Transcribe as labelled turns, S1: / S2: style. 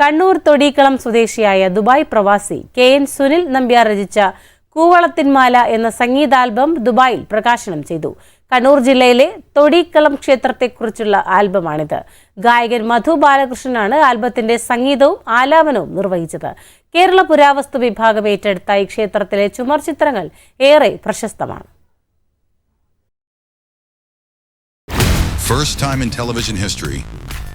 S1: കണ്ണൂർ തൊടീക്കളം സ്വദേശിയായ ദുബായ് പ്രവാസി K N Sunil Nambiar രചിച്ച കൂവളത്തിന്മാല എന്ന സംഗീതാൽബം ദുബായിൽ പ്രകാശനം ചെയ്തു. കണ്ണൂർ ജില്ലയിലെ തൊടീക്കളം ക്ഷേത്രത്തെക്കുറിച്ചുള്ള ആൽബമാണിത്. ഗായകൻ മധു ബാലകൃഷ്ണനാണ് ആൽബത്തിന്റെ സംഗീതവും ആലാപനവും നിർവഹിച്ചത്. കേരള പുരാവസ്തു വിഭാഗം ഏറ്റെടുത്ത ഈ ക്ഷേത്രത്തിലെ ചുമർചിത്രങ്ങൾ ഏറെ പ്രശസ്തമാണ്.
S2: First time in television history,